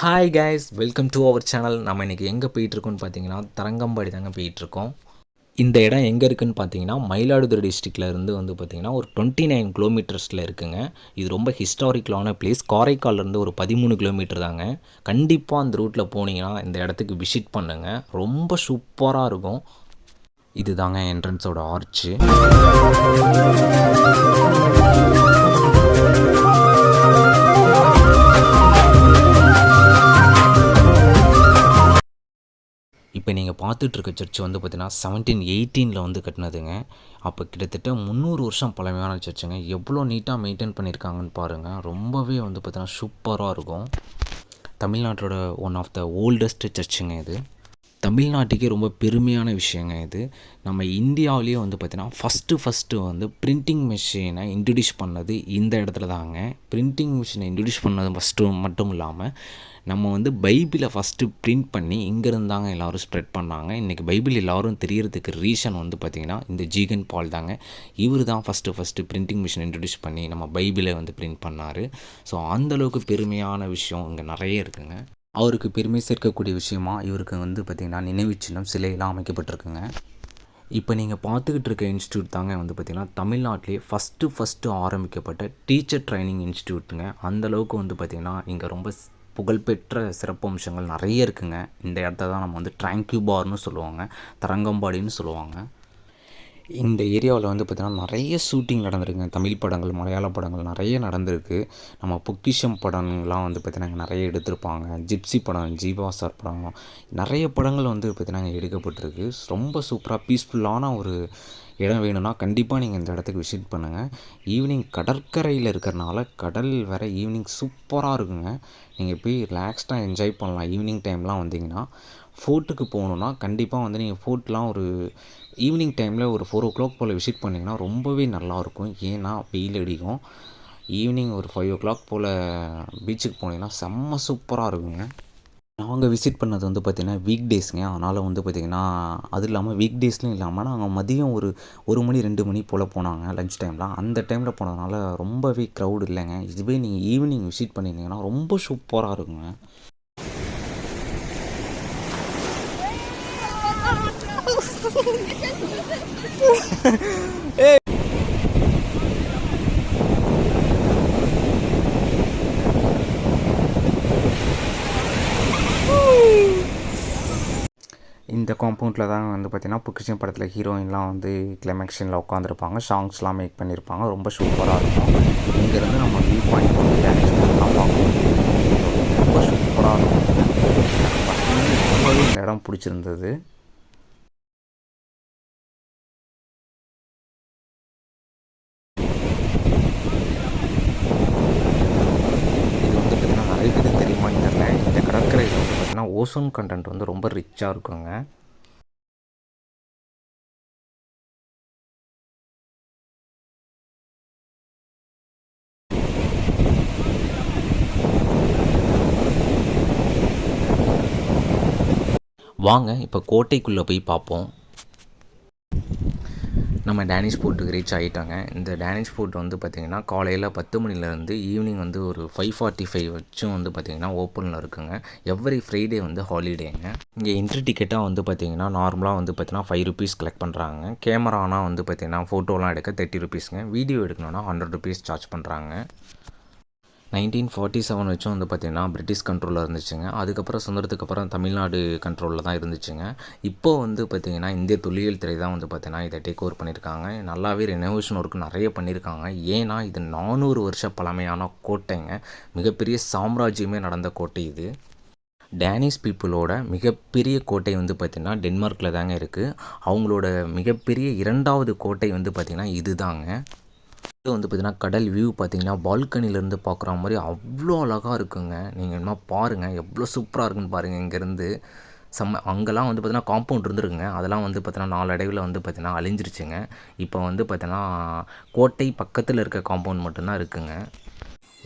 Hi guys welcome to our channel நம்ம இன்றைக்கி எங்கே போயிட்டுருக்கோம்னு பார்த்தீங்கன்னா தரங்கம்பாடி தாங்க போயிட்டுருக்கோம். இந்த இடம் எங்கே இருக்குதுன்னு பார்த்தீங்கன்னா மயிலாடுதுறை டிஸ்ட்ரிக்டில் இருந்து வந்து பார்த்திங்கன்னா ஒரு டுவெண்ட்டி நைன் கிலோமீட்டர்ஸில் இருக்குங்க. இது ரொம்ப ஹிஸ்டாரிக்கலான பிளேஸ் காரைக்கால்லேருந்து ஒரு பதிமூணு கிலோமீட்டர் தாங்க. கண்டிப்பாக அந்த ரூட்டில் போனீங்கன்னா இந்த இடத்துக்கு விசிட் பண்ணுங்கள் ரொம்ப சூப்பராக இருக்கும். இது தாங்க என்ட்ரன்ஸோட ஆர்ச்சு இப்போ நீங்கள் பார்த்துட்ருக்க சர்ச் வந்து பார்த்தீங்கன்னா செவன்டீன் எயிட்டீனில் வந்து கட்டினதுங்க. அப்போ கிட்டத்தட்ட முந்நூறு வருஷம் பழமையான சர்ச்சுங்க. எவ்வளோ நீட்டாக மெயின்டைன் பண்ணியிருக்காங்கன்னு பாருங்கள் ரொம்பவே வந்து பார்த்திங்கன்னா சூப்பராக இருக்கும். தமிழ்நாட்டோட ஒன் ஆஃப் த ஓல்டஸ்ட் சர்ச்சுங்க இது. தமிழ்நாட்டுக்கே ரொம்ப பெருமையான விஷயங்க இது. நம்ம இந்தியாவிலேயே வந்து பார்த்திங்கன்னா ஃபஸ்ட்டு ஃபஸ்ட்டு வந்து பிரிண்டிங் மிஷினை இன்ட்ரடியூஸ் பண்ணது இந்த இடத்துல தாங்க. பிரிண்டிங் மிஷினை இன்ட்ரடியூஸ் பண்ணது ஃபஸ்ட்டு மட்டும் இல்லாமல் நம்ம வந்து பைபிளை ஃபஸ்ட்டு பிரிண்ட் பண்ணி இங்கேருந்து தாங்க எல்லோரும் ஸ்ப்ரெட் பண்ணாங்க. இன்றைக்கி பைபிள் எல்லோரும் தெரியறதுக்கு ரீசன் வந்து பார்த்திங்கன்னா இந்த ஜீகன் பால் தாங்க. இவர் தான் first first printing machine introduce பண்ணி நம்ம பைபிளை வந்து பிரிண்ட் பண்ணார். ஸோ அந்தளவுக்கு பெருமையான விஷயம் இங்கே நிறைய இருக்குங்க. அவருக்கு பெருமை சேர்க்கக்கூடிய விஷயமா இவருக்கு வந்து பார்த்திங்கன்னா நினைவு சின்னம் சிலையெல்லாம் அமைக்கப்பட்டிருக்குங்க. இப்போ நீங்கள் பார்த்துக்கிட்டு இருக்க இன்ஸ்டியூட் தாங்க வந்து பார்த்திங்கன்னா தமிழ்நாட்டிலே ஃபஸ்ட்டு ஃபஸ்ட்டு ஆரம்பிக்கப்பட்ட டீச்சர் ட்ரைனிங் இன்ஸ்டியூட்டுங்க அந்தளவுக்கு வந்து பார்த்திங்கன்னா இங்கே ரொம்ப புகழ்பெற்ற சிறப்பம்சங்கள் நிறைய இருக்குங்க. இந்த இடத்த தான் நம்ம வந்து ட்ராங்க்யூ பார்னு சொல்லுவாங்க. தரங்கம்பாடின்னு சொல்லுவாங்க. இந்த ஏரியாவில் வந்து பார்த்திங்கன்னா நிறைய ஷூட்டிங் நடந்திருக்குங்க. தமிழ் படங்கள் மலையாள படங்கள் நிறைய நடந்திருக்கு. நம்ம பொக்கிஷம் படங்கள்லாம் வந்து பார்த்திங்கன்னா நிறைய எடுத்திருப்பாங்க. ஜிப்சி படம் ஜீவா சார் படம் நிறைய படங்கள் வந்து பார்த்திங்கன்னா எடுக்கப்பட்டிருக்கு. ரொம்ப சூப்பராக பீஸ்ஃபுல்லான ஒரு இடம் வேணும்னா கண்டிப்பாக நீங்கள் இந்த இடத்துக்கு விசிட் பண்ணுங்கள் ஈவினிங் கடற்கரையில் இருக்கிறனால கடல் வேறு ஈவினிங் சூப்பராக இருக்குங்க. நீங்கள் போய் ரிலாக்ஸ்டாக என்ஜாய் பண்ணலாம். ஈவினிங் டைம்லாம் வந்தீங்கன்னா ஃபோர்ட்டுக்கு போகணுன்னா கண்டிப்பாக வந்து நீங்கள் ஃபோர்ட்லாம் ஒரு ஈவினிங் டைமில் ஒரு ஃபோர் ஓ கிளாக் போல் விசிட் பண்ணிங்கன்னா ரொம்பவே நல்லாயிருக்கும் ஏன்னா வெயில் அடிக்கும். ஈவினிங் ஒரு ஃபைவ் ஓ கிளாக் போல் பீச்சுக்கு போனீங்கன்னா செம்ம சூப்பராக இருக்குங்க. நாங்கள் விசிட் பண்ணது வந்து பார்த்திங்கன்னா வீக் டேஸ்ங்க அதனால் வந்து பார்த்திங்கன்னா அது இல்லாமல் வீக் டேஸ்லையும் இல்லாமல் நாங்கள் மதியம் ஒரு ஒரு மணி ரெண்டு மணி போல் போனாங்க லஞ்ச் டைம்லாம் அந்த டைமில் போனதுனால ரொம்பவே க்ரௌட் இல்லைங்க. இதுவே நீங்கள் ஈவினிங் விசிட் பண்ணியிருந்தீங்கன்னா ரொம்ப சூப்பராக இருக்குங்க. இந்த காம்பவுண்டில் தான் வந்து பார்த்திங்கன்னா புக்கிஷன் படத்தில் ஹீரோயின்லாம் வந்து கிளைமேக்ஷனில் உட்காந்துருப்பாங்க சாங்ஸ்லாம் மேக் பண்ணியிருப்பாங்க ரொம்ப சூப்பராக இருக்கும். இங்கேருந்து நம்ம வியூ பாயிண்ட் வந்து டான்ஸ் பண்ணலாம் பார்க்கணும் ரொம்ப சூப்பராக இருக்கும். ரொம்பவே இந்த இடம் பிடிச்சிருந்தது இது வந்து பார்த்திங்கன்னா நிறைய பேருக்கு தெரியுமான்னு தெரியல இந்த கடற்கரையில் வந்து பார்த்திங்கன்னா ஓசோன் கண்டென்ட் வந்து ரொம்ப ரிச்சாக இருக்குங்க. வாங்க இப்போ கோட்டைக்குள்ளே போய் பார்ப்போம் நம்ம டேனிஷ் ஃபோர்ட்டுக்கு ரீச் ஆகிட்டாங்க இந்த டேனிஷ் ஃபோர்ட் வந்து பார்த்திங்கன்னா காலையில் பத்து மணிலேருந்து ஈவினிங் வந்து ஒரு ஃபைவ் ஃபார்ட்டி ஃபைவ் வச்சும் வந்து பார்த்திங்கன்னா ஓப்பனில் இருக்குங்க. எவ்ரி ஃப்ரைடே வந்து ஹாலிடேங்க இங்கே என்ட்ரி டிக்கெட்டாக வந்து பார்த்திங்கன்னா நார்மலாக வந்து பார்த்திங்கன்னா ஃபைவ் ருபீஸ் கலெக்ட் பண்ணுறாங்க கேமரானா வந்து பார்த்திங்கன்னா ஃபோட்டோலாம் எடுக்க தேர்ட்டி ருபீஸுங்க வீடியோ எடுக்கணும்னா ஹண்ட்ரட் ருபீஸ் சார்ஜ் பண்ணுறாங்க நைன்டீன் ஃபார்ட்டி செவன் வச்சும் வந்து பார்த்திங்கன்னா பிரிட்டிஷ் கண்ட்ரோலில் இருந்துச்சுங்க. அதுக்கப்புறம் சுதந்திரத்துக்கு அப்புறம் தமிழ்நாடு கண்ட்ரோலில் தான் இருந்துச்சுங்க. இப்போ வந்து பார்த்திங்கன்னா இந்திய தொழில் துறை தான் வந்து பார்த்திங்கன்னா இதை டேக் ஓவர் பண்ணியிருக்காங்க. நல்லாவே ரெனோவேஷன் ஒர்க் நிறைய பண்ணியிருக்காங்க. ஏன்னா இது நானூறு வருஷ பழமையான கோட்டைங்க. மிகப்பெரிய சாம்ராஜ்யமே நடந்த கோட்டை இது. டேனிஷ் பீப்புளோட மிகப்பெரிய கோட்டை வந்து பார்த்திங்கன்னா டென்மார்க்கில் தாங்க இருக்குது அவங்களோட மிகப்பெரிய இரண்டாவது கோட்டை வந்து பார்த்திங்கன்னா இதுதாங்க. தாங்க வந்து பார்த்தீங்கன்னா கடல் வியூ பார்த்தீங்கன்னா பால்கனிலேருந்து பார்க்குற மாதிரி அவ்வளோ அழகாக இருக்குங்க. நீங்கள் என்ன பாருங்கள் எவ்வளோ சூப்பராக இருக்குன்னு பாருங்கள் இங்கேருந்து. செம்ம அங்கெல்லாம் வந்து பார்த்தீங்கன்னா காம்பவுண்ட் இருந்துருக்குங்க. அதெல்லாம் வந்து பார்த்தீங்கன்னா நாளடைவில் வந்து பார்த்திங்கன்னா அழிஞ்சிருச்சுங்க. இப்போ வந்து பார்த்தீங்கன்னா கோட்டை பக்கத்தில் இருக்க காம்பவுண்ட் மட்டும்தான் இருக்குங்க.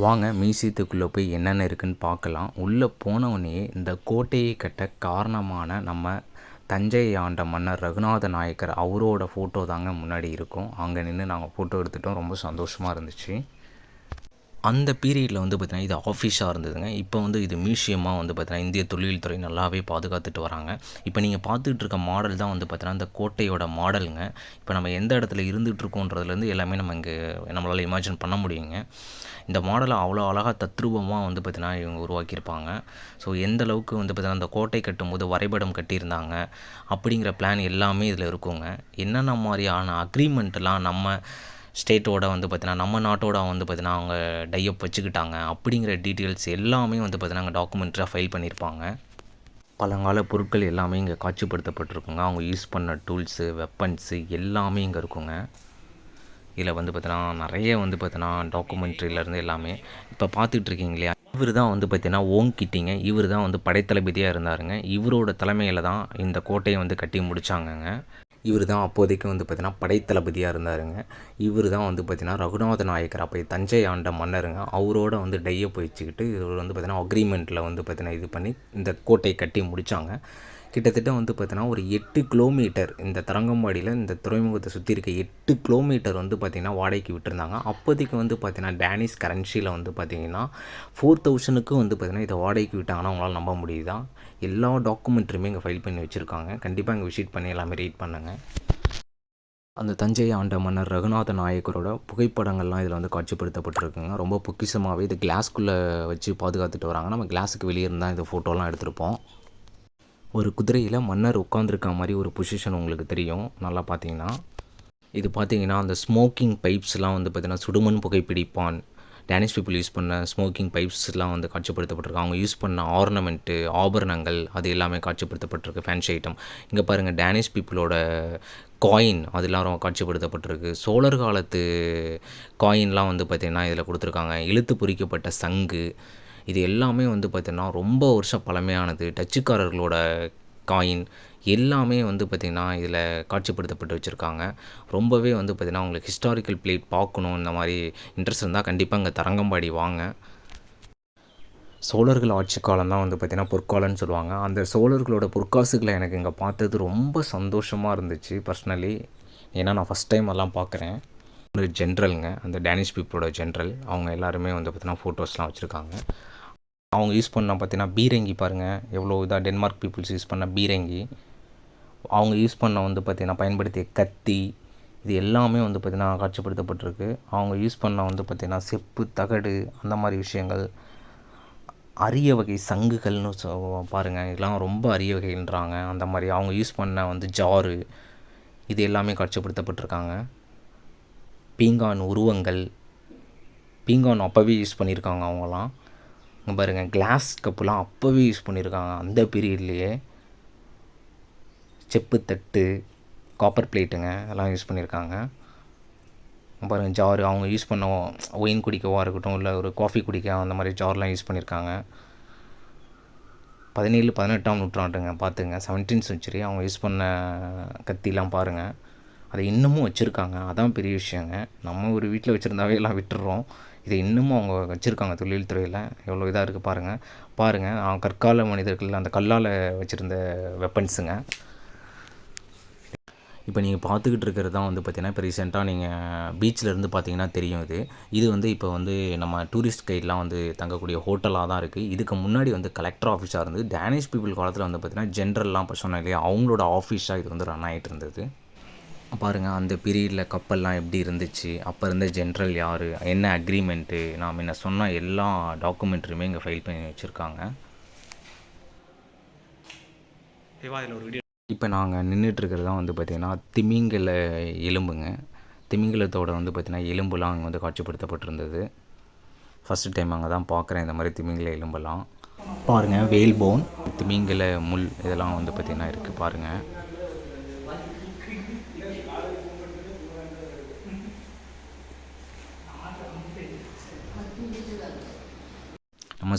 வாங்க மியூசியத்துக்குள்ளே போய் என்னென்ன இருக்குன்னு பார்க்கலாம். உள்ளே போனவொடனே இந்த கோட்டையை கட்ட காரணமான நம்ம தஞ்சை ஆண்ட மன்னர் ரகுநாத நாயக்கர் அவரோட ஃபோட்டோ தாங்க முன்னாடி இருக்கும். அங்கே நின்று நாங்கள் ஃபோட்டோ எடுத்துட்டோம். ரொம்ப சந்தோஷமாக இருந்துச்சு. அந்த பீரியடில் வந்து பார்த்திங்கன்னா இது ஆஃபீஸாக இருந்ததுங்க. இப்போ வந்து இது மியூசியமாக வந்து பார்த்திங்கன்னா இந்திய தொழில்துறை நல்லாவே பாதுகாத்துட்டு வராங்க. இப்போ நீங்கள் பார்த்துட்டு இருக்க மாடல் தான் வந்து பார்த்திங்கன்னா இந்த கோட்டையோட மாடலுங்க இப்போ நம்ம எந்த இடத்துல இருந்துகிட்ருக்கோன்றதுலேருந்து எல்லாமே நம்ம இங்கே நம்மளால் இமேஜின் பண்ண முடியுங்க. இந்த மாடலை அவ்வளோ அழகாக தத்ரூபமாக வந்து பார்த்திங்கன்னா இவங்க உருவாக்கியிருப்பாங்க. ஸோ எந்த அளவுக்கு வந்து பார்த்திங்கன்னா அந்த கோட்டை கட்டும்போது வரைபடம் கட்டியிருந்தாங்க அப்படிங்கிற பிளான் எல்லாமே இதில் இருக்குங்க. என்னென்ன மாதிரியான அக்ரிமெண்ட்லாம் நம்ம ஸ்டேட்டோட வந்து பார்த்தீங்கன்னா நம்ம நாட்டோட வந்து பார்த்தீங்கன்னா அவங்க டையப் வச்சுக்கிட்டாங்க. அப்படிங்கிற டீட்டெயில்ஸ் எல்லாமே வந்து பார்த்தீங்கன்னா அங்கே டாக்குமெண்ட்ரியாக ஃபைல் பண்ணியிருப்பாங்க. பழங்கால பொருட்கள் எல்லாமே இங்கே காட்சிப்படுத்தப்பட்டிருக்குங்க. அவங்க யூஸ் பண்ண டூல்ஸு வெப்பன்ஸு எல்லாமே இங்கே இருக்குங்க. இதில் வந்து பார்த்தீங்கன்னா நிறைய வந்து பார்த்தீங்கன்னா டாக்குமெண்ட்ரியிலேருந்து எல்லாமே. இப்போ பார்த்துட்டு இருக்கீங்க இல்லையா இவர் தான் வந்து பார்த்தீங்கன்னா ஓங் கிட்டிங்க. இவர் தான் வந்து படைத்தளபதியாக இருந்தாருங்க. இவரோட தலைமையில் தான் இந்த கோட்டையை வந்து கட்டி முடித்தாங்கங்க இவர் தான் அப்போதைக்கு வந்து பார்த்திங்கன்னா படைத்தளபதியாக இருந்தாருங்க. இவர் தான் வந்து பார்த்திங்கன்னா ரகுநாத நாயக்கர் அப்போ தஞ்சை ஆண்ட மன்னருங்க. அவரோட வந்து டையை போயிச்சுக்கிட்டு இவர் வந்து பார்த்திங்கன்னா அக்ரிமெண்ட்டில் வந்து பார்த்திங்கன்னா இது பண்ணி இந்த கோட்டையை கட்டி முடித்தாங்க கிட்டத்தட்ட வந்து பார்த்திங்கன்னா ஒரு எட்டு கிலோமீட்டர் இந்த தரங்கம்பாடியில் இந்த துறைமுகத்தை சுற்றி இருக்க எட்டு கிலோமீட்டர் வந்து பார்த்திங்கன்னா வாடகைக்கு விட்டுருந்தாங்க. அப்போதைக்கு வந்து பார்த்திங்கன்னா டேனிஷ் கரன்சியில் வந்து பார்த்திங்கன்னா ஃபோர் தௌசண்ட்க்கு வந்து பார்த்திங்கன்னா இதை வாடகைக்கு விட்டாங்கன்னா அவங்களால நம்ப முடியுதா? எல்லா டாக்குமெண்ட்ரியுமே இங்கே ஃபைல் பண்ணி வச்சுருக்காங்க. கண்டிப்பாக இங்கே விசிட் பண்ணி எல்லாமே ரீட் பண்ணுங்கள் அந்த தஞ்சை ஆண்ட மன்னர் ரகுநாத நாயக்கரோட புகைப்படங்கள்லாம் இதில் வந்து காட்சிப்படுத்தப்பட்டிருக்குங்க. ரொம்ப பொக்கிஷமாகவே இது கிளாஸ்க்குள்ளே வச்சு பாதுகாத்துட்டு வராங்க. நம்ம கிளாஸுக்கு வெளியே இருந்தால் இந்த ஃபோட்டோலாம் எடுத்திருப்போம். ஒரு குதிரையில் மன்னர் உட்காந்துருக்க மாதிரி ஒரு பொசிஷன் உங்களுக்கு தெரியும். நல்லா பார்த்தீங்கன்னா இது பார்த்தீங்கன்னா அந்த ஸ்மோக்கிங் பைப்ஸ்லாம் வந்து பார்த்திங்கன்னா சுடுமண் புகைப்பிடிப்பான் டேனிஷ் பீப்புள் யூஸ் பண்ண ஸ்மோக்கிங் பைப்ஸ்லாம் வந்து காட்சிப்படுத்தப்பட்டிருக்கு. அவங்க யூஸ் பண்ண ஆர்னமெண்ட்டு ஆபரணங்கள் அது எல்லாமே காட்சிப்படுத்தப்பட்டிருக்கு ஃபேன்சி ஐட்டம் இங்கே பாருங்கள் டேனிஷ் பீப்புளோட காயின் அதெல்லாம் ரொம்ப காட்சிப்படுத்தப்பட்டிருக்கு. சோழர் காலத்து காயின்லாம் வந்து பார்த்திங்கன்னா இதில் கொடுத்துருக்காங்க. இழுத்து பொறிக்கப்பட்ட சங்கு இது எல்லாமே வந்து பார்த்திங்கன்னா ரொம்ப வருஷம் பழமையானது. டச்சுக்காரர்களோட காயின் எல்லாமே வந்து பார்த்திங்கன்னா இதில் காட்சிப்படுத்தப்பட்டு வச்சுருக்காங்க. ரொம்பவே வந்து பார்த்திங்கன்னா உங்களுக்கு ஹிஸ்டாரிக்கல் பிளேட் பார்க்கணும் இந்த மாதிரி இன்ட்ரெஸ்ட் இருந்தால் கண்டிப்பாக இங்கே தரங்கம்பாடி வாங்க. சோழர்கள் ஆட்சி காலம் தான் வந்து பார்த்திங்கன்னா பொற்காலம்னு சொல்லுவாங்க. அந்த சோழர்களோட பொற்காசுகளை எனக்கு இங்கே பார்த்தது ரொம்ப சந்தோஷமாக இருந்துச்சு பர்சனலி ஏன்னா நான் ஃபஸ்ட் டைம் எல்லாம் பார்க்குறேன். ஒரு ஜென்ரலுங்க அந்த டேனிஷ் பீப்புளோட ஜென்ரல் அவங்க எல்லாருமே வந்து பார்த்திங்கன்னா ஃபோட்டோஸ்லாம் வச்சுருக்காங்க. அவங்க யூஸ் பண்ண பார்த்தீங்கன்னா பீரங்கி பாருங்கள் எவ்வளோ இதாக டென்மார்க் பீப்புள்ஸ் யூஸ் பண்ண பீரங்கி. அவங்க யூஸ் பண்ண வந்து பார்த்திங்கன்னா பயன்படுத்திய கத்தி இது எல்லாமே வந்து பார்த்திங்கன்னா காட்சிப்படுத்தப்பட்டிருக்கு. அவங்க யூஸ் பண்ண வந்து பார்த்திங்கன்னா செப்பு தகடு அந்த மாதிரி விஷயங்கள். அரிய வகை சங்குகள்னு சொ பாருங்கள் இதெல்லாம் ரொம்ப அரிய வகைன்றாங்க. அந்த மாதிரி அவங்க யூஸ் பண்ண வந்து ஜாரு இது எல்லாமே காட்சிப்படுத்தப்பட்டிருக்காங்க. பீங்கான் உருவங்கள். பீங்கான் அப்போவே யூஸ் பண்ணியிருக்காங்க அவங்களாம் இங்கே பாருங்கள் கிளாஸ் கப்புலாம் அப்போவே யூஸ் பண்ணியிருக்காங்க அந்த பீரியட்லேயே செப்பு தட்டு காப்பர் பிளேட்டுங்க எல்லாம் யூஸ் பண்ணியிருக்காங்க பாருங்கள் ஜாரு அவங்க யூஸ் பண்ண ஒயின் குடிக்கவா இருக்கட்டும் இல்லை ஒரு காஃபி குடிக்க அந்த மாதிரி ஜார்லாம் யூஸ் பண்ணியிருக்காங்க பதினேழு பதினெட்டாம் நூற்றாண்டுங்க பார்த்துங்க செவன்டீன் செஞ்சுரி அவங்க யூஸ் பண்ண கத்திலாம் பாருங்கள் அதை இன்னமும் வச்சுருக்காங்க. அதான் பெரிய விஷயங்க. நம்ம ஒரு வீட்டில் வச்சுருந்தாவே எல்லாம் விட்டுடுறோம் இதை இன்னமும் அவங்க வச்சுருக்காங்க தொழில்துறையில். எவ்வளோ இதாக இருக்குது பாருங்கள் பாருங்கள் அவங்க கற்கால மனிதர்கள் அந்த கல்லால் வச்சுருந்த வெப்பன்ஸுங்க இப்போ நீங்கள் பார்த்துக்கிட்டு இருக்கிறது தான் வந்து பார்த்தீங்கன்னா இப்போ ரீசெண்டாக நீங்கள் பீச்சில் இருந்து பார்த்தீங்கன்னா தெரியும் இது. இது வந்து இப்போ வந்து நம்ம டூரிஸ்ட் கைட்லாம் வந்து தங்கக்கூடிய ஹோட்டலாக தான் இருக்குது இதுக்கு முன்னாடி வந்து கலெக்டர் ஆஃபீஸாக இருந்து டேனிஷ் பீப்புள் காலத்தில் வந்து பார்த்தீங்கன்னா ஜென்ரல்லாம் இப்போ சொன்னேன் இல்லையா? அவங்களோட ஆஃபீஸாக இது வந்து ரன் ஆகிட்டு இருந்தது. பாருங்கள் அந்த பீரியடில் கப்பல்லாம் எப்படி இருந்துச்சு? அப்போ இருந்த ஜென்ரல் யார்? என்ன அக்ரிமெண்ட்டு நாம் என்ன சொன்ன எல்லா டாக்குமெண்ட்ரியுமே இங்கே ஃபைல் பண்ணி வச்சுருக்காங்க. இப்போ நாங்கள் நின்றுட்டுருக்கிறது தான் வந்து பார்த்திங்கன்னா திமிங்கல எலும்புங்க. திமிங்கலத்தோட வந்து பார்த்திங்கன்னா எலும்புலாம் அங்கே வந்து காட்சிப்படுத்தப்பட்டிருந்தது. ஃபஸ்ட்டு டைம் அங்கே தான் பார்க்குறேன் இந்த மாதிரி திமிங்கல எலும்பெல்லாம். பாருங்கள் வேல் போன் திமிங்கல முள் இதெல்லாம் வந்து பார்த்திங்கன்னா இருக்குது பாருங்கள்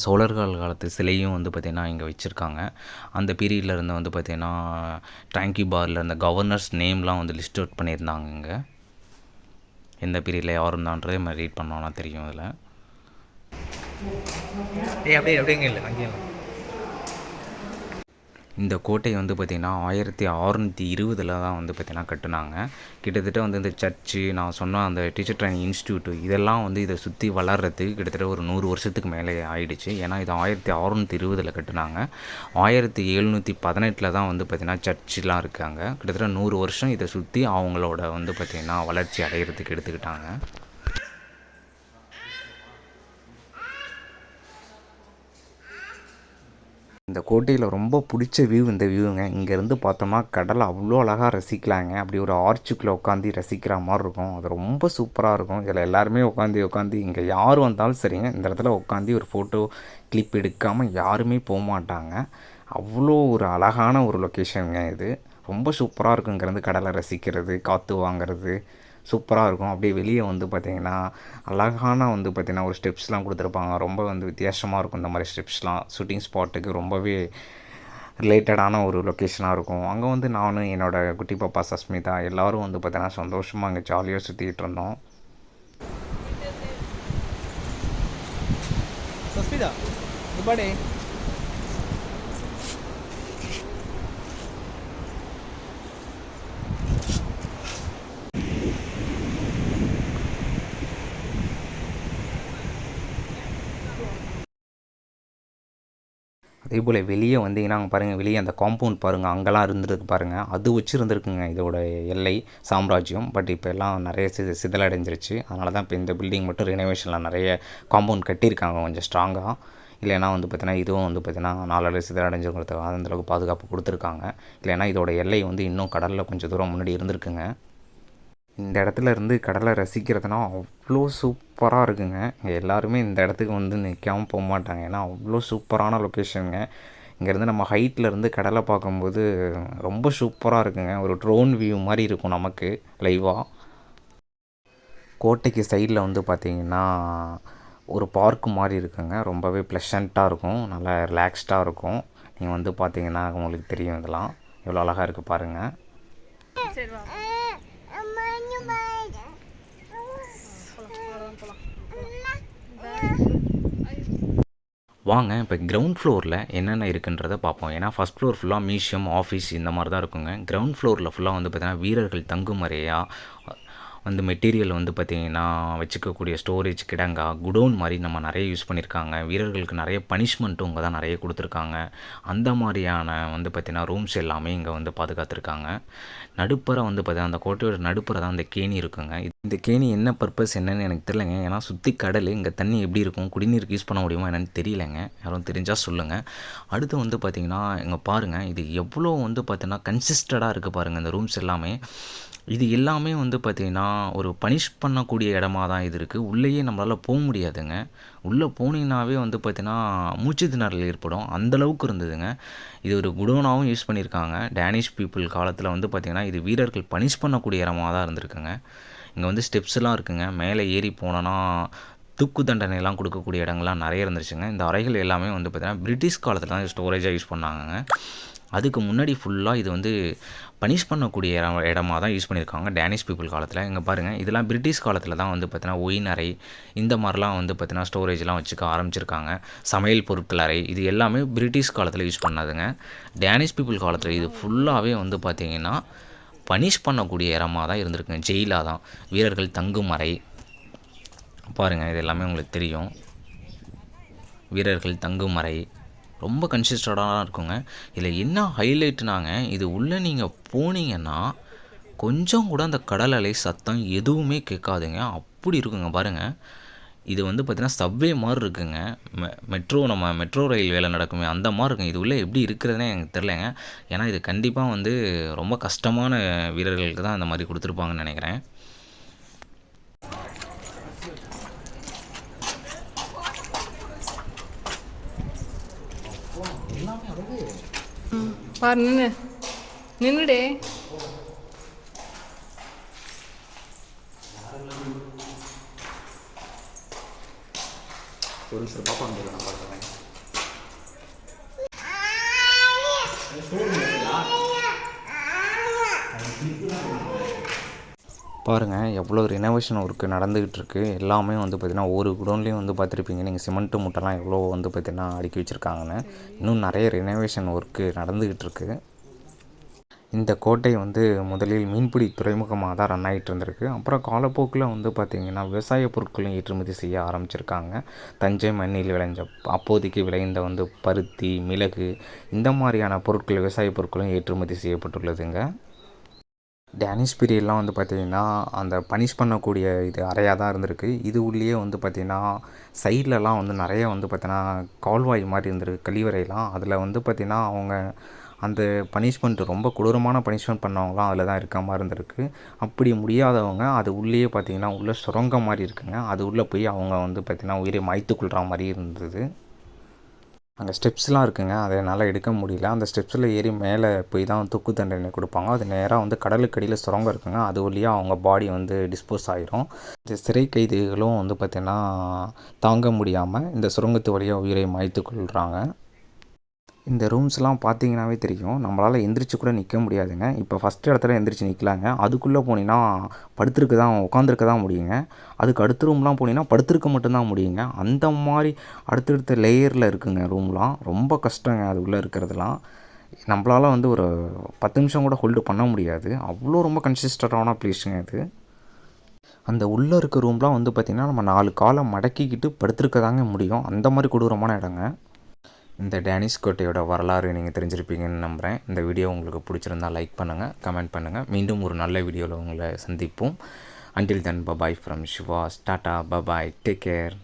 சோழர்கள் காலத்து சிலையும் வந்து பார்த்திங்கன்னா இங்கே வச்சுருக்காங்க. அந்த பீரியடில் இருந்து வந்து பார்த்திங்கன்னா ட்ராங்கி பாரில் இருந்த கவர்னர்ஸ் நேம்லாம் வந்து லிஸ்ட் அவுட் பண்ணியிருந்தாங்க இங்கே. எந்த பீரியடில் யார் இருந்தான்றதே நம்ம ரீட் பண்ணோன்னா தெரியும் அதில் ஏ அப்படியே அப்படியே இல்லை அங்கேயும் இந்த கோட்டை வந்து பார்த்திங்கன்னா ஆயிரத்தி அறநூற்றி இருபதில் தான் வந்து பார்த்திங்கன்னா கட்டுனாங்க. கிட்டத்தட்ட வந்து இந்த சர்ச்சு நான் சொன்ன அந்த டீச்சர் ட்ரைனிங் இன்ஸ்டியூட்டு இதெல்லாம் வந்து இதை சுற்றி வளர்கிறதுக்கு கிட்டத்தட்ட ஒரு நூறு வருஷத்துக்கு மேலே ஆயிடுச்சு. ஏன்னா இது ஆயிரத்தி அறநூற்றி இருபதில் கட்டுனாங்க. ஆயிரத்தி எழுநூற்றி பதினெட்டில் தான் வந்து பார்த்திங்கன்னா சர்ச்செலாம் இருக்காங்க. கிட்டத்தட்ட நூறு வருஷம் இதை சுற்றி அவங்களோட வந்து பார்த்திங்கன்னா வளர்ச்சி அடையிறதுக்கு எடுத்துக்கிட்டாங்க. இந்த கோட்டையில் ரொம்ப பிடிச்ச வியூ இந்த வியூங்க இங்கேருந்து பார்த்தோம்னா கடலை அவ்வளோ அழகாக ரசிக்கலாங்க. அப்படி ஒரு ஆர்ச்சுக்குள்ளே உட்காந்து ரசிக்கிற மாதிரி இருக்கும். அது ரொம்ப சூப்பராக இருக்கும். இதில் எல்லாருமே உட்காந்து உட்காந்து இங்கே யார் வந்தாலும் சரிங்க. இந்த இடத்துல உட்காந்து ஒரு ஃபோட்டோ கிளிப் எடுக்காமல் யாருமே போக மாட்டாங்க. அவ்வளோ ஒரு அழகான ஒரு லொக்கேஷனுங்க இது. ரொம்ப சூப்பராக இருக்கும் இங்கேருந்து கடலை ரசிக்கிறது காற்று வாங்குறது. சூப்பராக இருக்கும். அப்படியே வெளியே வந்து பார்த்திங்கன்னா அழகான வந்து பார்த்திங்கன்னா ஒரு ஸ்டெப்ஸ்லாம் கொடுத்துருப்பாங்க. ரொம்ப வந்து வித்தியாசமாக இருக்கும் இந்த மாதிரி ஸ்டெப்ஸ்லாம். ஷூட்டிங் ஸ்பாட்டுக்கு ரொம்பவே ரிலேட்டடான ஒரு லொக்கேஷனாக இருக்கும். அங்கே வந்து நானும் என்னோடய குட்டி பாப்பா சஸ்மிதா எல்லோரும் வந்து பார்த்தீங்கன்னா சந்தோஷமாக அங்கே ஜாலியாக சுற்றிட்டு இருந்தோம். சஸ்மிதா அதே போல் வெளியே வந்தீங்கன்னா அங்கே பாருங்கள் வெளியே அந்த காம்பவுண்ட் பாருங்கள் அங்கெல்லாம் இருந்திருக்கு பாருங்கள் அது வச்சுருந்துருக்குங்க இதோட எல்லை சாம்ராஜ்யம். பட் இப்போ எல்லாம் நிறைய சி சிதலடைஞ்சிருச்சு. அதனால தான் இப்போ இந்த பில்டிங் மட்டும் ரினோவேஷனில் நிறைய காம்பவுண்ட் கட்டியிருக்காங்க கொஞ்சம் ஸ்ட்ராங்காக இல்லைன்னா வந்து பார்த்தீங்கன்னா இதுவும் வந்து பார்த்தீங்கன்னா நாலு சிதலடைஞ்சுங்கிறதுக்கு அந்தளவுக்கு பாதுகாப்பு கொடுத்துருக்காங்க. இல்லைன்னா இதோட எல்லை வந்து இன்னும் கடலில் கொஞ்சம் தூரம் முன்னாடி இருந்திருக்குங்க. இந்த இடத்துல இருந்து கடலை ரசிக்கிறதுனா அவ்வளோ சூப்பராக இருக்குங்க. இங்கே எல்லாருமே இந்த இடத்துக்கு வந்து நிற்காம போக மாட்டாங்க. ஏன்னா அவ்வளோ சூப்பரான லொக்கேஷனுங்க இங்கேருந்து நம்ம ஹைட்டில் இருந்து கடலை பார்க்கும்போது ரொம்ப சூப்பராக இருக்குங்க. ஒரு ட்ரோன் வியூ மாதிரி இருக்கும் நமக்கு லைவாக கோட்டைக்கு சைடில் வந்து பார்த்திங்கன்னா ஒரு பார்க் மாதிரி இருக்குங்க. ரொம்பவே ப்ளஷண்ட்டாக இருக்கும். நல்லா ரிலாக்ஸ்டாக இருக்கும். நீங்கள் வந்து பார்த்தீங்கன்னா உங்களுக்கு தெரியும் இதெல்லாம். எவ்வளோ அழகாக இருக்குது பாருங்கள் சரி வா வாங்க இப்போ கிரவுண்ட் ஃப்ளோரில் என்னென்ன இருக்குன்றதை பார்ப்போம். ஏன்னா ஃபஸ்ட் ஃப்ளோர் ஃபுல்லாக மியூசியம் ஆஃபீஸ் இந்த மாதிரி தான் இருக்குங்க. கிரவுண்ட் ஃப்ளோரில் ஃபுல்லாக வந்து பார்த்திங்கன்னா வீரர்கள் தங்கும் அறையாக வந்து மெட்டீரியல் வந்து பார்த்திங்கன்னா வச்சுக்கக்கூடிய ஸ்டோரேஜ் கிடங்கா குடோன் மாதிரி நம்ம நிறைய யூஸ் பண்ணியிருக்காங்க வீரர்களுக்கு நிறைய பனிஷ்மெண்ட்டும் இங்கே தான் நிறைய கொடுத்துருக்காங்க. அந்த மாதிரியான வந்து பார்த்திங்கன்னா ரூம்ஸ் எல்லாமே இங்கே வந்து பாதுகாத்துருக்காங்க. நடுப்புற வந்து பார்த்திங்கன்னா அந்த கோட்டையோட நடுப்புற தான் அந்த கேணி இருக்குங்க. இந்த கேணி என்ன பர்பஸ் என்னன்னு எனக்கு தெரியலங்க. ஏன்னா சுற்றி கடல் இங்கே தண்ணி எப்படி இருக்கும் குடிநீருக்கு யூஸ் பண்ண முடியுமா என்னென்னு தெரியலங்க. யாரும் தெரிஞ்சால் சொல்லுங்கள் அடுத்து வந்து பார்த்திங்கன்னா இங்கே பாருங்கள் இது எவ்வளோ வந்து பார்த்தீங்கன்னா கன்சிஸ்டடாக இருக்குது பாருங்கள் இந்த ரூம்ஸ் எல்லாமே. இது எல்லாமே வந்து பார்த்திங்கன்னா ஒரு பனிஷ் பண்ணக்கூடிய இடமா தான் இது இருக்குது உள்ளேயே நம்மளால் போக முடியாதுங்க. உள்ளே போனீங்கன்னாவே வந்து பார்த்திங்கன்னா மூச்சு திணறல் ஏற்படும். அந்தளவுக்கு இருந்ததுங்க. இது ஒரு குடோனாகவும் யூஸ் பண்ணியிருக்காங்க டேனிஷ் பீப்புள் காலத்தில் வந்து பார்த்திங்கன்னா இது வீரர்கள் பனிஷ் பண்ணக்கூடிய இடமா தான் இருந்திருக்குங்க. இங்கே வந்து ஸ்டெப்ஸ்லாம் இருக்குங்க. மேலே ஏறி போனோன்னா தூக்கு தண்டனைலாம் கொடுக்கக்கூடிய இடங்கள்லாம் நிறைய இருந்துச்சுங்க இந்த அறைகள் எல்லாமே வந்து பார்த்திங்கன்னா பிரிட்டிஷ் காலத்தில் தான் ஸ்டோரேஜாக யூஸ் பண்ணாங்க அதுக்கு முன்னாடி ஃபுல்லாக இது வந்து பனிஷ் பண்ணக்கூடிய இடம் இடமா தான் யூஸ் பண்ணியிருக்காங்க டேனிஷ் பீப்புள் காலத்தில். இங்கே பாருங்கள் இதெல்லாம் பிரிட்டிஷ் காலத்தில் தான் வந்து பார்த்தீங்கன்னா ஒயின் அறை இந்த மாதிரிலாம் வந்து பார்த்தீங்கன்னா ஸ்டோரேஜ்லாம் வச்சுக்க ஆரம்பிச்சிருக்காங்க. சமையல் பொருட்கள் அறை இது எல்லாமே பிரிட்டிஷ் காலத்தில் யூஸ் பண்ணாதுங்க. டேனிஷ் பீப்புள் காலத்தில் இது ஃபுல்லாகவே வந்து பார்த்திங்கன்னா பனிஷ் பண்ணக்கூடிய இடமா தான் இருந்திருக்குங்க ஜெயிலாக தான். வீரர்கள் தங்கும் அறை. பாருங்கள் இது எல்லாமே உங்களுக்கு தெரியும். வீரர்கள் தங்கும் அறை. ரொம்ப கன்சிஸ்டடாக இருக்குங்க. இதில் என்ன ஹைலைட்னாங்க இது உள்ளே நீங்கள் போனீங்கன்னா கொஞ்சம் கூட அந்த கடல் அலை சத்தம் எதுவுமே கேட்காதுங்க. அப்படி இருக்குங்க பாருங்கள் இது வந்து பார்த்திங்கன்னா சப்வே மாதிரி இருக்குங்க. மெ மெட்ரோ நம்ம மெட்ரோ ரயில் வேலை நடக்குமே அந்த மாதிரி இருக்குங்க. இது உள்ளே எப்படி இருக்கிறதுனே எனக்கு தெரிலங்க ஏன்னா இது கண்டிப்பாக வந்து ரொம்ப கஷ்டமான வீரர்களுக்கு தான் அந்த மாதிரி கொடுத்துருப்பாங்கன்னு நினைக்கிறேன். பாரு நின்று நின்றுடே ஒரு நிமிஷம் பாப்பா வந்து நான் பார்க்குறேன் பாருங்கள் எவ்வளோ ரினோவேஷன் ஒர்க்கு நடந்துக்கிட்டு இருக்குது எல்லாமே வந்து பார்த்திங்கன்னா ஒரு குடோன்லேயும் வந்து பார்த்துருப்பீங்க நீங்கள் சிமெண்ட்டு மூட்டைலாம் எவ்வளோ வந்து பார்த்திங்கன்னா அடுக்கி வச்சுருக்காங்கன்னு. இன்னும் நிறைய ரினோவேஷன் ஒர்க்கு நடந்துக்கிட்டு இருக்குது இந்த கோட்டை வந்து முதலில் மீன்பிடி துறைமுகமாக தான் ரன் ஆகிட்டு இருந்திருக்கு. அப்புறம் காலப்போக்கில் வந்து பார்த்திங்கன்னா விவசாய பொருட்களையும் ஏற்றுமதி செய்ய ஆரம்பிச்சிருக்காங்க. தஞ்சை மண்ணில் விளைஞ்ச அப்போதைக்கு விளைந்த வந்து பருத்தி மிளகு இந்த மாதிரியான பொருட்கள் விவசாய பொருட்களும் ஏற்றுமதி செய்யப்பட்டுள்ளதுங்க. டேனிஷ் பீரியட்லாம் வந்து பார்த்திங்கன்னா அந்த பனிஷ் பண்ணக்கூடிய இது அறையாக தான் இருந்திருக்கு. இது உள்ளேயே வந்து பார்த்திங்கன்னா சைட்லலாம் வந்து நிறைய வந்து பார்த்திங்கன்னா கால்வாய் மாதிரி இருந்திருக்கு கழிவறைலாம். அதில் வந்து பார்த்திங்கன்னா அவங்க அந்த பனிஷ்மெண்ட் ரொம்ப கொடூரமான பனிஷ்மெண்ட் பண்ணவங்களாம் அதில் தான் இருக்க மாதிரி இருந்திருக்கு. அப்படி முடியாதவங்க அது உள்ளேயே பார்த்திங்கன்னா உள்ள சுரங்கம் மாதிரி இருக்குங்க. அது உள்ளே போய் அவங்க வந்து பார்த்திங்கன்னா உயிரை மாய்த்து கொள்கிற மாதிரி இருந்தது. அங்கே ஸ்டெப்ஸ்லாம் இருக்குங்க. அதை என்னால் எடுக்க முடியல. அந்த ஸ்டெப்ஸில் ஏறி மேலே போய் தான் தூக்கு தண்டனை கொடுப்பாங்க. அது நேராக வந்து கடலுக்கடியில் சுரங்கம் இருக்குங்க. அது வழியாக அவங்க பாடி வந்து டிஸ்போஸ் ஆகிரும் இந்த சிறை கைதிகளும் வந்து பார்த்திங்கன்னா தாங்க முடியாமல் இந்த சுரங்கத்து வழியாக உயிரை மாய்த்து கொள்கிறாங்க இந்த ரூம்ஸ்லாம் பார்த்தீங்கன்னாவே தெரியும். நம்மளால் எந்திரிச்சு கூட நிற்க முடியாதுங்க. இப்போ ஃபஸ்ட் இடத்துல எந்திரிச்சு நிற்கலாங்க அதுக்குள்ளே போனீங்கன்னா படுத்திருக்க தான் உட்காந்துருக்க தான் முடியுங்க. அதுக்கு அடுத்த ரூம்லாம் போனீங்கன்னா படுத்திருக்க மட்டும்தான் முடியுங்க. அந்த மாதிரி அடுத்தடுத்த லேயரில் இருக்குங்க ரூம்லாம் ரொம்ப கஷ்டங்க அது உள்ளே இருக்கிறதுலாம். நம்மளால் வந்து ஒரு பத்து நிமிஷம் கூட ஹோல்டு பண்ண முடியாது. அவ்வளோ ரொம்ப கன்சிஸ்டடான ப்ளேஸுங்க இது. அந்த உள்ளே இருக்க ரூம்லாம் வந்து பார்த்திங்கன்னா நம்ம நாலு காலை மடக்கிக்கிட்டு படுத்திருக்க தாங்க முடியும். அந்த மாதிரி கொடூரமான இடங்க. இந்த டேனிஷ் கோட்டையோட வரலாறு நீங்கள் தெரிஞ்சிருப்பீங்கன்னு நம்புகிறேன் இந்த வீடியோ உங்களுக்கு பிடிச்சிருந்தா லைக் பண்ணுங்கள் கமெண்ட் பண்ணுங்கள் மீண்டும் ஒரு நல்ல வீடியோவில் உங்களை சந்திப்போம். Until then bye bye from Siva tata bye bye take care